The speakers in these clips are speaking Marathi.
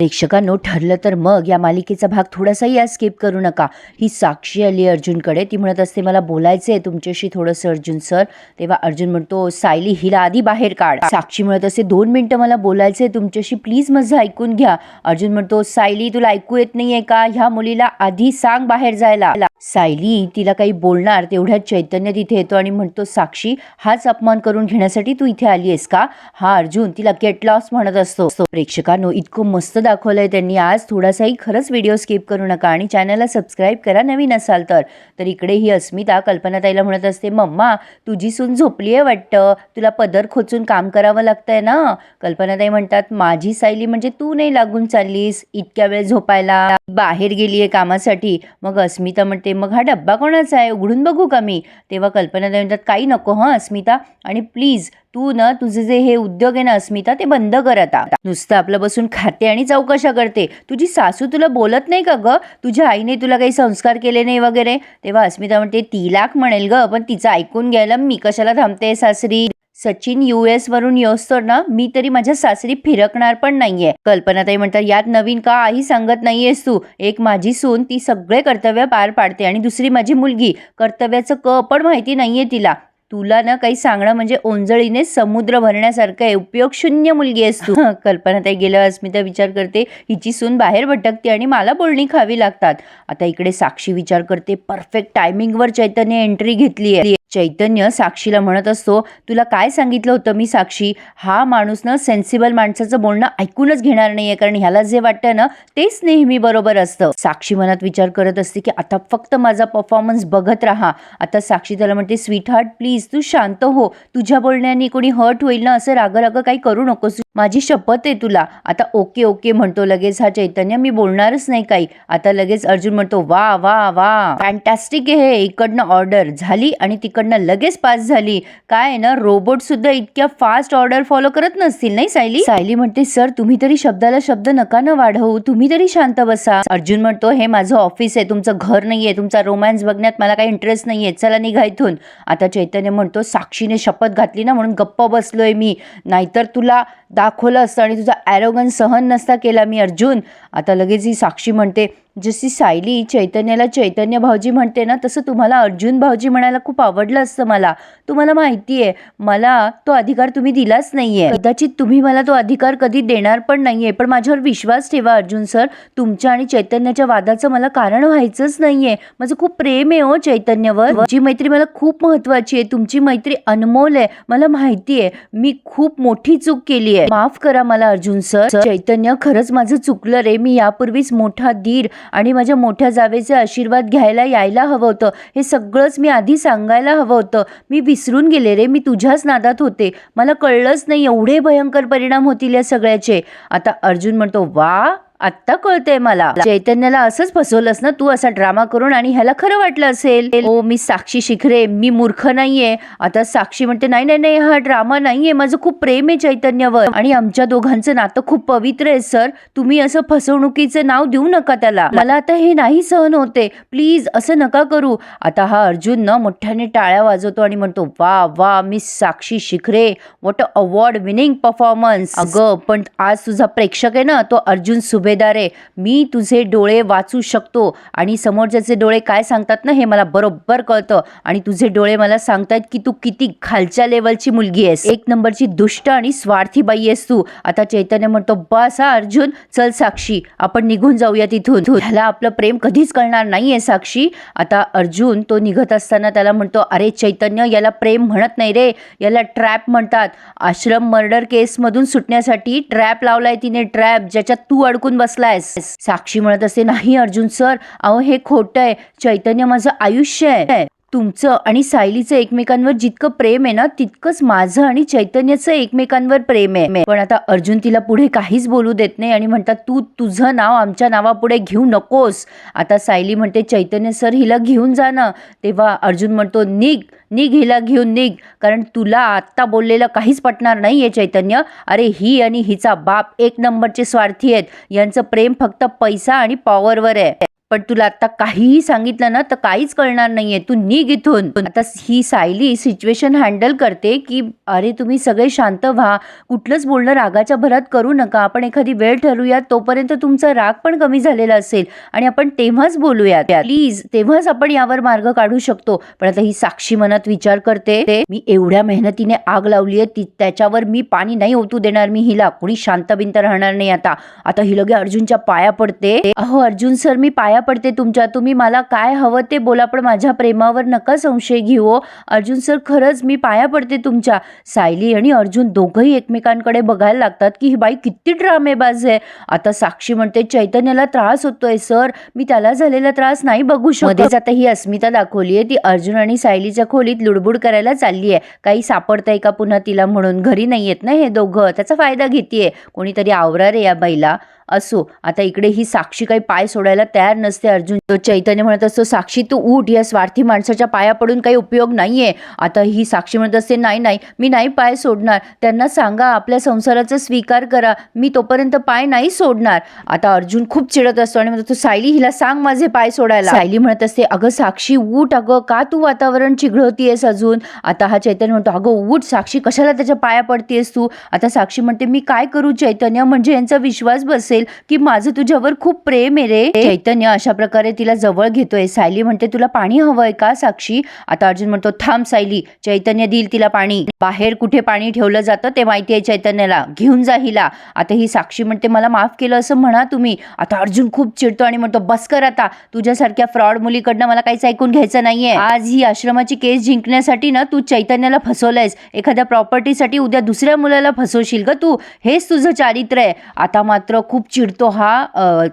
प्रेक्षकांनो ठरलं तर मग या मालिकेचा भाग थोडासाही या स्किप करू नका. ही साक्षी आली अर्जुनकडे. ती म्हणत असते मला बोलायचं आहे तुमच्याशी थोडंसं अर्जुन सर. तेव्हा अर्जुन म्हणतो सायली हिला आधी बाहेर काढ. साक्षी म्हणत असते दोन मिनटं मला बोलायचं आहे तुमच्याशी प्लीज माझं ऐकून घ्या. अर्जुन म्हणतो सायली तुला ऐकू येत नाहीये का? ह्या मुलीला आधी सांग बाहेर जायला. सायली तिला काही बोलणार तेवढ्यात चैतन्य तिथे येतो आणि म्हणतो साक्षी हाच अपमान करून घेण्यासाठी तू इथे आली आहेस का? हा अर्जुन तिला गेट लॉस म्हणत असतो. प्रेक्षकांनो इतकं मस्त दाखवलंय त्यांनी आज थोडासाही खरंच व्हिडिओ स्किप करू नका आणि चॅनलला सबस्क्राईब करा नवीन असाल तर. तर इकडे ही अस्मिता कल्पनाताईला म्हणत असते मम्मा तुझी सून झोपली आहे वाटतं तुला पदर खोचून काम करावं लागतंय ना? कल्पनाताई म्हणतात माझी सायली म्हणजे तू नाही लागून चाललीस इतक्या वेळ झोपायला? बाहेर गेलीये कामासाठी. मग अस्मिता म्हणते मग हा डब्बा कोणाचा आहे? उघडून बघू का मी? तेव्हा कल्पना म्हणतात काही नको हं अस्मिता. आणि प्लीज तू ना तुझे जे हे उद्योग आहे ना अस्मिता ते बंद कर आता. नुसतं आपलं बसून खाते आणि चौकशा करते. तुझी सासू तुला बोलत नाही का ग? तुझ्या आईने तुला काही संस्कार केले नाही वगैरे? तेव्हा अस्मिता म्हणते ती लाख म्हणेल ग पण तिचं ऐकून घ्यायला मी कशाला थांबते सासरी? सचिन यू एस वरून येऊस ना मी तरी माझ्या सासरी फिरकणार पण नाहीये. कल्पनाताई म्हणतात यात नवीन का आई सांगत नाहीयेस तू? एक माझी सून ती सगळे कर्तव्य पार पाडते आणि दुसरी माझी मुलगी. कर्तव्याचं क पण माहिती नाहीये तिला. तुला ना काही सांगणं म्हणजे ओंजळीने समुद्र भरण्यासारखं आहे. उपयोग शून्य मुलगी आहेस तू. कल्पनाताई गेल्या अस्मिता विचार करते हिची सून बाहेर भटकते आणि मला बोलणी खावी लागतात. आता इकडे साक्षी विचार करते परफेक्ट टायमिंगवर चैतन्य एंट्री घेतली आहे. चैतन्य साक्षीला म्हणत असतो तुला काय सांगितलं होतं मी साक्षी? हा माणूस ना सेन्सिबल माणसाचं बोलणं ऐकूनच घेणार नाहीये कारण ह्याला जे वाटतं ना तेच नेहमी बरोबर असतं. साक्षी मनात विचार करत असते की आता फक्त माझा परफॉर्मन्स बघत राहा. आता साक्षी त्याला म्हणते स्वीट हार्ट प्लीज तू शांत हो. तुझ्या बोलण्याने कोणी हर्ट होईल ना असं राग राग काही करू नकोस. माझी शपथ आहे तुला. आता ओके ओके म्हणतो लगेच हा चैतन्य. मी बोलणारच नाही काही. आता लगेच अर्जुन म्हणतो वा वा वा. फॅन्टॅस्टिक आहे हे. इकडनं ऑर्डर झाली आणि तिकडनं लगेच पास झाली. काय आहे ना रोबोट सुद्धा इतक्या फास्ट ऑर्डर फॉलो करत नसतील नाही सायली? सायली म्हणते सर तुम्ही तरी शब्दाला शब्द नका ना वाढवू. तुम्ही तरी शांत बसा. अर्जुन म्हणतो हे माझं ऑफिस आहे. तुमचं घर नाहीये. तुमचा रोमॅन्स बघण्यात मला काही इंटरेस्ट नाहीये. चला निघा इथून. आता चैतन्य म्हणतो साक्षीने शपथ घातली ना म्हणून गप्प बसलोय मी. नाहीतर तुला दाखवलं असतं आणि तुझा ॲरोगन सहन नसता केला. मी अर्जुन आता लगेच ही साक्षी म्हणते जशी सायली चैतन्याला चैतन्य भाऊजी म्हणते ना तसं तुम्हाला अर्जुन भाऊजी म्हणायला खूप आवडलं असतं मला. तुम्हाला माहिती आहे मला तो अधिकार तुम्ही दिलाच नाही आहे कदाचित तुम्ही मला तो अधिकार कधी देणार पण नाही आहे पण माझ्यावर विश्वास ठेवा अर्जुन सर तुमच्या आणि चैतन्याच्या वादाचं मला कारण व्हायचंच नाही आहे माझं खूप प्रेम आहे हो चैतन्यवर. जी मैत्री मला खूप महत्वाची आहे. तुमची मैत्री अनमोल आहे. मला माहिती आहे मी खूप मोठी चूक केली आहे. माफ करा मला अर्जुन सर. चैतन्य खरंच माझं चुकलं रे. मी यापूर्वीच मोठा धीर आणि माझ्या मोठ्या जावेचे आशीर्वाद घ्यायला यायला हवं होतं. हे सगळंच मी आधी सांगायला हवं होतं. मी विसरून गेले रे. मी तुझ्याच नादात होते. मला कळलंच नाही. एवढे भयंकर परिणाम होतील या सगळ्याचे. आता अर्जुन म्हणतो वा आत्ता कळतंय मला. चैतन्याला असंच फसवलंस ना तू असा ड्रामा करून आणि ह्याला खरं वाटलं असेल? ओ मी साक्षी शिखरे मी मूर्ख नाहीये. आता साक्षी म्हणते नाही नाही नाही हा ड्रामा नाहीये. माझं खूप प्रेम आहे चैतन्यावर. आणि आमच्या दोघांचं नातं खूप पवित्र आहे सर. तुम्ही असं फसवणुकीचं नाव देऊ नका त्याला. मला आता हे नाही सहन होते. प्लीज असं नका करू. आता हा अर्जुन न मोठ्याने टाळ्या वाजवतो आणि म्हणतो वा वा मिस साक्षी शिखरे. वॉट अवॉर्ड विनिंग परफॉर्मन्स अगं पण आज तुझा प्रेक्षक आहे ना तो अर्जुन सुभेदार आहे मी तुझे डोळे वाचू शकतो. आणि समोरच्याचे डोळे काय सांगतात ना हे मला बरोबर कळतं. आणि तुझे डोळे मला सांगतायत की तू किती खालच्या लेवलची मुलगी आहेस. एक नंबरची दुष्ट आणि स्वार्थी बाई आहेस तू. आता चैतन्य म्हणतो बस हा अर्जुन चल साक्षी. आपण निघून जाऊया तिथून. ह्याला आपलं प्रेम कधीच कळणार नाहीये साक्षी. आता अर्जुन तो निघत असताना त्याला म्हणतो अरे चैतन्य याला प्रेम म्हणत नाही रे. याला ट्रॅप म्हणतात. आश्रम मर्डर केसमधून सुटण्यासाठी ट्रॅप लावलाय तिने ट्रॅप ज्याच्यात तू अडकून बसलायस. साक्षी म्हणत असे नाही अर्जुन सर अहो हे खोटं आहे. चैतन्य माझं आयुष्य आहे. तुमचं आणि सायलीचं एकमेकांवर जितकं प्रेम आहे ना तितकंच माझं आणि चैतन्याचं एकमेकांवर प्रेम आहे. पण आता अर्जुन तिला पुढे काहीच बोलू देत नाही आणि म्हणतात तू तुझं नाव आमच्या नावापुढे घेऊ नकोस. आता सायली म्हणते चैतन्य सर हिला घेऊन जा ना. तेव्हा अर्जुन म्हणतो निघ निघ हिला घेऊन निघ. कारण तुला आत्ता बोललेलं काहीच पटणार नाहीये चैतन्य. अरे ही आणि हिचा बाप एक नंबरचे स्वार्थी आहेत. यांचं प्रेम फक्त पैसा आणि पॉवरवर आहे. पण तुला आता काहीही सांगितलं ना तर काहीच कळणार नाहीये. तू निघ इथून. आता ही सायली सिच्युएशन हँडल करते की अरे तुम्ही सगळे शांत व्हा. कुठलंच बोलणं रागाच्या भरात करू नका. आपण एखादी वेळ ठरूयात तोपर्यंत तुमचा राग पण कमी झालेला असेल आणि आपण तेव्हाच बोलूयात. प्लीज तेव्हाच आपण यावर मार्ग काढू शकतो. पण आता ही साक्षी मनात विचार करते ते मी एवढ्या मेहनतीने आग लावली आहे त्याच्यावर मी पाणी नाही ओतू देणार. मी हिला कोणी शांत बिंत राहणार नाही आता. आता ही लगे अर्जुनच्या पाया पडते. अहो अर्जुन सर मी पाया पडते तुमच्या. तुम्ही मला काय हवं ते बोला पण माझ्या प्रेमावर नका संशय घेऊ. अर्जुन सर खरंच मी पाया पडते तुमच्या. सायली आणि अर्जुन दोघंही एकमेकांकडे बघायला लागतात की ही बाई किती ड्रामेबाज आहे. आता साक्षी म्हणते चैतन्याला त्रास होतोय सर. मी त्याला झालेला त्रास नाही बघू शकत. आता ही अस्मिता दाखवली आहे. ती अर्जुन आणि सायलीच्या खोलीत लुडबुड करायला चालली आहे. काही सापडतंय का पुन्हा तिला म्हणून? घरी नाही येत ना हे दोघं. त्याचा फायदा घेतीये. कोणीतरी आवरा रे या बाईला. असो. आता इकडे ही साक्षी काही पाय सोडायला तयार नसते अर्जुन. तो चैतन्य म्हणत असतो साक्षी तू उठ. या स्वार्थी माणसाच्या पाया पडून काही उपयोग नाहीये. आता ही साक्षी म्हणत असते नाही नाही मी नाही पाय सोडणार. त्यांना सांगा आपल्या संसाराचा स्वीकार करा. मी तोपर्यंत पाय नाही सोडणार. आता अर्जुन खूप चिडत असतो आणि म्हणतो सायली हिला सांग माझे पाय सोडायला. सायली म्हणत असते अगं साक्षी उठ. अगं का तू वातावरण चिघळतीयस अजून? आता हा चैतन्य म्हणतो अगं उठ. साक्षी कशाला त्याच्या पाया पडतेस तू? आता साक्षी म्हणते मी काय करू चैतन्य? म्हणजे यांचा विश्वास बसेल. की माझं तुझ्यावर खूप प्रेम आहे रे. चैतन्य अशा प्रकारे तिला जवळ घेतोय. सायली म्हणते तुला पाणी हवंय का साक्षी? आता अर्जुन म्हणतो थांब सायली चैतन्य देईल तिला पाणी. बाहेर कुठे पाणी ठेवलं जातं ते माहिती आहे चैतन्याला. घेऊन जा हिला. आता ही साक्षी म्हणते मला माफ केलं असं म्हणा तुम्ही. आता अर्जुन खूप चिडतो आणि म्हणतो बस कर आता. तुझ्यासारख्या फ्रॉड मुलीकडनं मला काहीच ऐकून घ्यायचं नाहीये. आज ही आश्रमाची केस जिंकण्यासाठी ना तू चैतन्याला फसवलंयस. एखाद्या प्रॉपर्टीसाठी उद्या दुसऱ्या मुलाला फसवशील ग तू. हेच तुझं चारित्र्य आहे. आता मात्र खूप चिडतो हा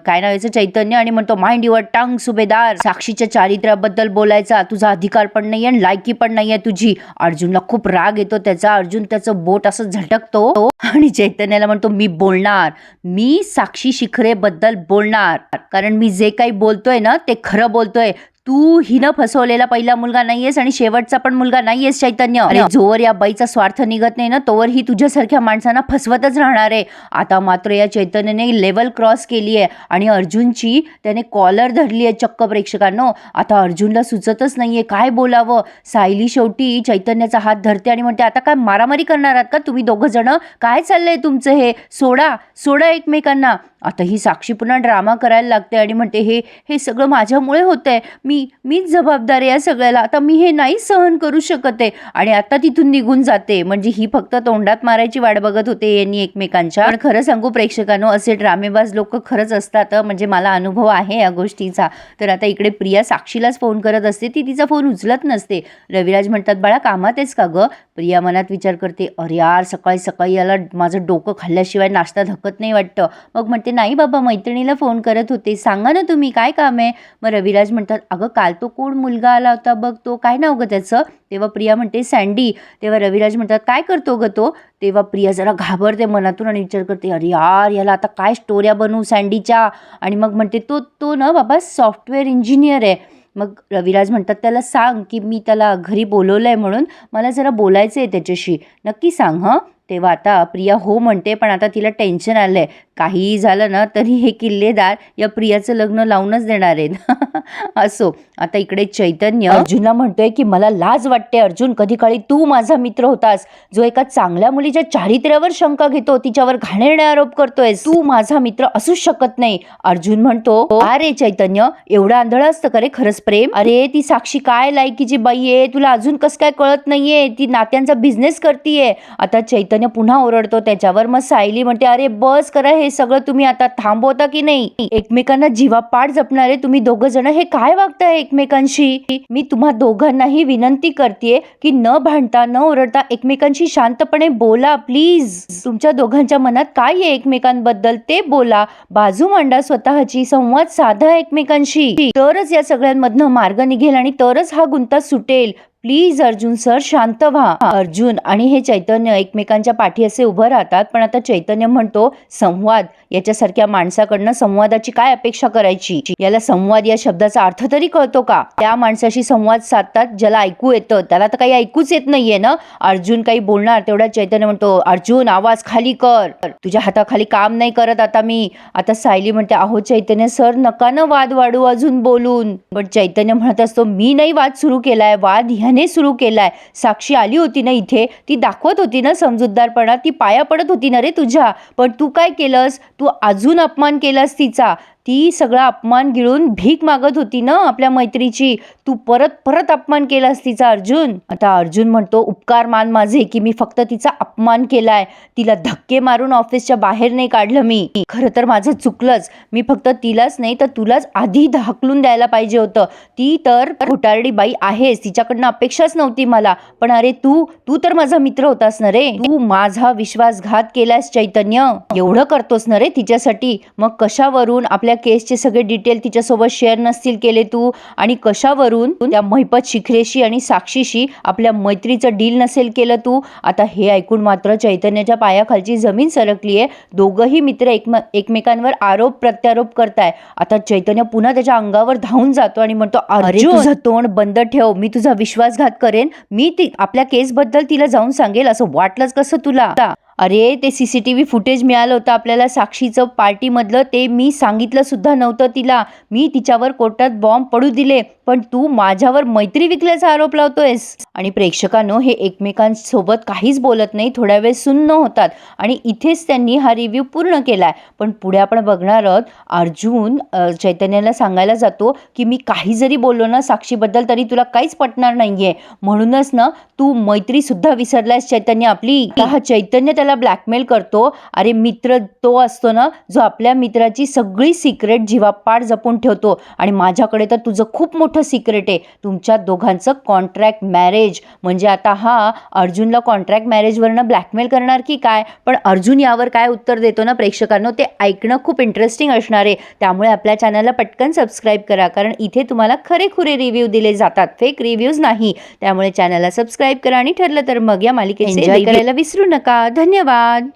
काय नाव याचं? चैतन्य आणि म्हणतो माइंड युअर टंग सुभेदार साक्षीच्या चारित्र्याबद्दल बोलायचा तुझा अधिकार पण नाहीये आणि लायकी पण नाहीये तुझी. अर्जुनला खूप राग येतो त्याचा अर्जुन त्याचं बोट असं झटकतो आणि चैतन्याला म्हणतो मी बोलणार मी साक्षी शिखरेबद्दल बोलणार कारण मी जे काही बोलतोय ना ते खरं बोलतोय तू हिनं फसवलेला पहिला मुलगा नाहीयेस आणि शेवटचा पण मुलगा नाहीयेस चैतन्य. आणि जोवर या बाईचा स्वार्थ निघत नाही ना तोवर ही तुझ्यासारख्या माणसांना फसवतच राहणार आहे. आता मात्र या चैतन्याने लेवल क्रॉस केली आहे आणि अर्जुनची त्याने कॉलर धरली आहे चक्क प्रेक्षकांनो. आता अर्जुनला सुचतच नाहीये काय बोलावं. सायली शेवटी चैतन्याचा हात धरते आणि म्हणते आता काय मारामारी करणार आहात का? तुम्ही दोघं जण? काय चाललंय तुमचं हे? सोडा सोडा एकमेकांना. आता ही साक्षी पुन्हा ड्रामा करायला लागते आणि म्हणते हे हे सगळं माझ्यामुळे होतंय. मी मीच जबाबदार आहे या सगळ्याला. आता मी हे नाही सहन करू शकत आहे. आणि आता तिथून निघून जाते. म्हणजे ही फक्त तोंडात मारायची वाट बघत होते यांनी एकमेकांच्या. पण खरं सांगू प्रेक्षकांनो असे ड्रामेबाज लोक खरंच असतात म्हणजे मला अनुभव आहे या गोष्टीचा. तर आता इकडे प्रिया साक्षीलाच फोन करत असते. ती तिचा फोन उचलत नसते. रविराज म्हणतात बाळा कामात आहेस का गं? प्रिया मनात विचार करते अरे यार सकाळी सकाळी याला माझं डोकं खाल्ल्याशिवाय नाश्ता धकत नाही वाटतं. मग म्हणते नाही बाबा मैत्रिणीला फोन करत होते. सांगा ना तुम्ही काय काम आहे? मग रविराज म्हणतात अगं काल तो कोण मुलगा आला होता बघ तो काय नाव गं त्याचं? तेव्हा प्रिया म्हणते सँडी तेव्हा रविराज म्हणतात काय करतो ग तो? तेव्हा प्रिया जरा घाबरते मनातून आणि विचार करते अरे यार याला आता काय स्टोऱ्या बनवू सँडीच्या आणि मग म्हणते तो तो ना बाबा सॉफ्टवेअर इंजिनियर आहे. मग रविराज म्हणतात त्याला सांग की मी त्याला घरी बोलवलं आहे म्हणून मला जरा बोलायचं आहे त्याच्याशी. नक्की सांग हं? तेव्हा आता प्रिया हो म्हणते पण आता तिला टेन्शन आलं आहे काहीही झालं ना तरी हे किल्लेदार या प्रियाचं लग्न लावूनच देणार आहेत. असो. आता इकडे चैतन्य अर्जुनला म्हणतोय की मला लाज वाटते अर्जुन कधी काळी तू माझा मित्र होतास. जो एका चांगल्या मुलीच्या चारित्र्यावर शंका घेतो तिच्यावर घाणेरडे आरोप करतोय तू माझा मित्र असूच शकत नाही. अर्जुन म्हणतो अरे चैतन्य एवढं आंधळ असतं का रे? खरंच प्रेम? अरे ती साक्षी काय लायकीची बाई आहे? तुला अजून कसं काय कळत नाहीये? ती नात्यांचा बिझनेस करतीये. आता चैतन्य पुन्हा ओरडतो त्याच्यावर मग सायली म्हणते अरे बस करा हे सगळं. तुम्ही आता थांबवता की नाही? एकमेकांना जीवापाड जपणारे तुम्ही दोघं जण हे काय वागताय एकमेकांशी? मी तुम्हा दोघांनाही विनंती करते की न भांडता न ओरडता एकमेकांशी शांतपणे बोला प्लीज तुमच्या दोघांच्या मनात काय आहे एकमेकांबद्दल? ते बोला. बाजू मांडा स्वतःची. संवाद साधा एकमेकांशी. तरच या सगळ्यांमधनं मार्ग निघेल आणि तरच हा गुंता सुटेल. प्लीज अर्जुन सर शांत व्हा. अर्जुन आणि हे चैतन्य एकमेकांच्या पाठी असे उभं राहतात पण आता चैतन्य म्हणतो संवाद. याच्यासारख्या माणसाकडनं संवादाची काय अपेक्षा करायची? याला संवाद या शब्दाचा अर्थ तरी कळतो का? त्या माणसाशी संवाद साधतात ज्याला ऐकू येतं. त्याला तर काही ऐकूच येत नाहीये ना? अर्जुन काही बोलणार तेवढा चैतन्य म्हणतो अर्जुन आवाज खाली कर. तुझ्या हाताखाली काम नाही करत आता मी. आता सायली म्हणते अहो चैतन्य सर नका ना वाद वाढू अजून बोलून. पण चैतन्य म्हणत असतो मी नाही वाद सुरू केलाय वाद ह्या ह्याने सुरू केलाय. साक्षी आली होती ना इथे? ती दाखवत होती ना समजूतदारपणा? ती पाया पडत होती ना रे तुझ्या? पण तू काय केलंस? तू अजून अपमान केलास तिचा. ती सगळा अपमान गिळून भीक मागत होती ना आपल्या मैत्रीची. तू परत परत अपमान केलास तिचा अर्जुन. आता अर्जुन म्हणतो उपकार मान माझे की मी फक्त तिचा अपमान केलाय. तिला धक्के मारून ऑफिसच्या बाहेर नाही काढलं मी. खरं तर माझं चुकलंच. मी फक्त तिलाच नाही तर तुलाच आधी धाकलून द्यायला पाहिजे होतं. ती तर घोटारडी बाई आहेस तिच्याकडनं अपेक्षाच नव्हती मला. पण अरे तू तू तर माझा मित्र होतास ना रे. तू माझा विश्वासघात केलास चैतन्य. एवढं करतोस ना रे तिच्यासाठी. मग कशावरून आपल्या केसचे सगळे डिटेल तिच्यासोबत शेअर नसतील केले तू आणि कशावरून? त्या महिपत शिखरेशी आणि साक्षीशी आपल्या मैत्रीचं डील नसेल केलं तू? आता हे ऐकून मात्र चैतन्याच्या पायाखालची जमीन सरकली आहे दोघंही मित्र एकम एकमेकांवर आरोप प्रत्यारोप करताय. आता चैतन्य पुन्हा त्याच्या अंगावर धावून जातो आणि म्हणतो अरे तुझं तोंड बंद ठेव. मी तुझा विश्वासघात करेन. मी ती आपल्या केसबद्दल तिला जाऊन सांगेल असं वाटलंच कसं तुला? अरे ते C C T V footage मिळालं होतं आपल्याला साक्षीचं पार्टीमधलं ते मी सांगितलंसुद्धा नव्हतं तिला. मी तिच्यावर कोर्टात बॉम्ब पडू दिले. पण तू माझ्यावर मैत्री विकल्याचा आरोप लावतोयस. आणि प्रेक्षकांनो हे एकमेकांसोबत काहीच बोलत नाही थोड्या वेळ सुन्न होतात. आणि इथेच त्यांनी हा रिव्ह्यू पूर्ण केलाय. पण पुढे आपण बघणार आहोत अर्जुन चैतन्याला सांगायला जातो की मी काही जरी बोललो ना साक्षीबद्दल तरी तुला काहीच पटणार नाहीये. म्हणूनच ना तू मैत्री सुद्धा विसरलायस चैतन्य आपली. हा चैतन्य त्याला ब्लॅकमेल करतो? अरे मित्र तो असतो ना जो आपल्या मित्राची सगळी सिक्रेट जीवापाड जपून ठेवतो. आणि माझ्याकडे तर तुझं खूप मोठं सिक्रेट आहे. तुमच्या दोघांचं कॉन्ट्रॅक्ट मॅरेज म्हणजे आता हा अर्जुनला कॉन्ट्रॅक्ट मॅरेजवरनं ब्लॅकमेल करणार की काय? पण अर्जुन यावर काय उत्तर देतो ना प्रेक्षकांनो? ते ऐकणं खूप इंटरेस्टिंग असणार आहे. त्यामुळे आपल्या चॅनलला पटकन सबस्क्राईब करा. कारण इथे तुम्हाला खरेखुरे रिव्ह्यू दिले जातात. फेक रिव्ह्यूज नाही. त्यामुळे चॅनलला सबस्क्राईब करा आणि ठरलं तर मग या मालिकेचे एन्जॉय करायला विसरू नका. धन्यवाद.